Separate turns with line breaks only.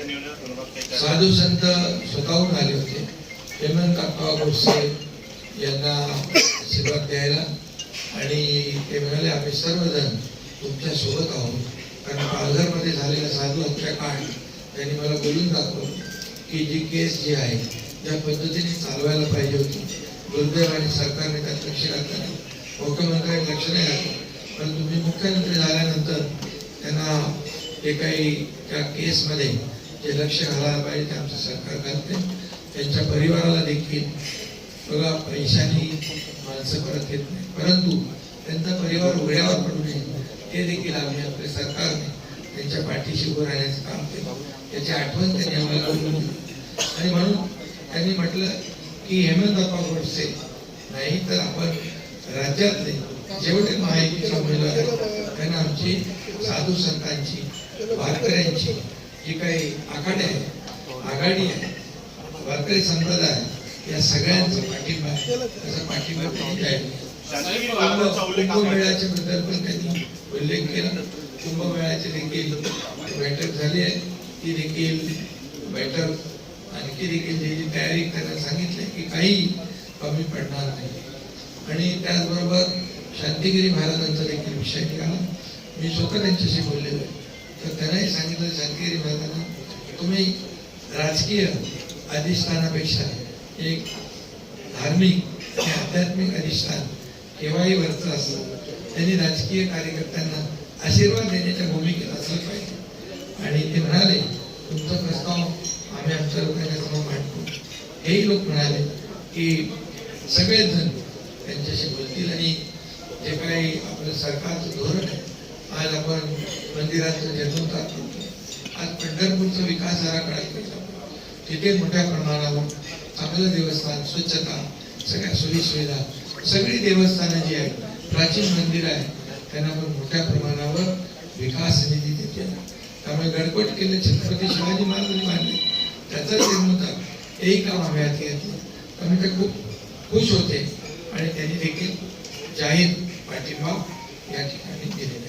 साधू संत स्वतःहून आले होते. हेमंत काका गोडसे यांना आशीर्वाद द्यायला आणि ते म्हणाले आम्ही सर्वजण तुमच्यासोबत आहोत. कारण पालघरमध्ये झालेला साधू हत्याकांड त्यांनी मला बोलून दाखवलं की जी केस जी आहे त्या पद्धतीने चालवायला पाहिजे होती. दुर्दैवाने सरकारने त्यात लक्ष घातलं नाही. मुख्यमंत्र्यांनी लक्ष नाही घातलं पण तुम्ही मुख्यमंत्री झाल्यानंतर त्यांना जे काही त्या केसमध्ये जे लक्ष घालायला पाहिजे ते आमचं सरकार करते. त्यांच्या परिवाराला देखील बघा पैशाने माणसं परत येत नाही. परंतु त्यांचा परिवार उघड्यावर पडू नये. ते देखील आम्ही आपल्या सरकारने त्यांच्या पाठीशी उभं राहण्याचं काम केलं. त्याची आठवण त्यांनी आम्हाला करून दिली. आणि म्हणून त्यांनी म्हटलं की हेमंत बाप्पा गोडसे नाही तर आपण राज्यातले जेवढे महायुतीचे उमेदवार आहेत त्यांना आमची साधू संतांची वारकऱ्यांची जी काही आखाडे आहे आघाडी आहे वारकरी संप्रदाय या सगळ्यांचा पाठिंबा आहे. त्याचा पाठिंबा त्यांनी जाहीर केला.
आपण-
कुंभमेळ्याच्या बद्दल पण त्यांनी उल्लेख केला. कुंभमेळ्याची देखील बैठक झाली आहे. ती देखील बैठक आणखी देखील त्याची तयारी करायला सांगितली की काही कमी पडणार नाही. आणि त्याचबरोबर शांतिगिरी महाराजांचा देखील विषय निघाला मी स्वतः त्यांच्याशी बोललेलो आहे. तर त्यांनाही सांगितलं शांतिगिरी महाराजांना तुम्ही राजकीय अधिष्ठानापेक्षा एक धार्मिक आणि आध्यात्मिक अधिष्ठान केव्हाही वरचं असतं त्यांनी राजकीय कार्यकर्त्यांना आशीर्वाद देण्याच्या भूमिकेत असलं पाहिजे. आणि ते म्हणाले तुमचा प्रस्ताव आम्ही आमच्या लोकांच्या समोर मांडतो. हेही लोक म्हणाले की सगळेजण त्यांच्याशी बोलतील आणि जे काही आपलं सरकारचं धोरण आहे आज आपण मंदिराचं जीर्णोद्धार करतो आज पंढरपूरचा विकास जरा करायचा तिथे मोठ्या प्रमाणावर चांगलं देवस्थान स्वच्छता सगळ्या सोयीसुविधा सगळी देवस्थानं जी आहेत प्राचीन मंदिर आहे त्यांना पण मोठ्या प्रमाणावर विकास निधी देते त्यामुळे गडबड केले छत्रपती शिवाजी महाराजांनी मानले त्याचा जन्मता एक काम आम्ही हाती घेतलं. त्यामुळे ते खूप खुश होते आणि त्यांनी देखील जाहीर पाठिंबा या ठिकाणी दिलेले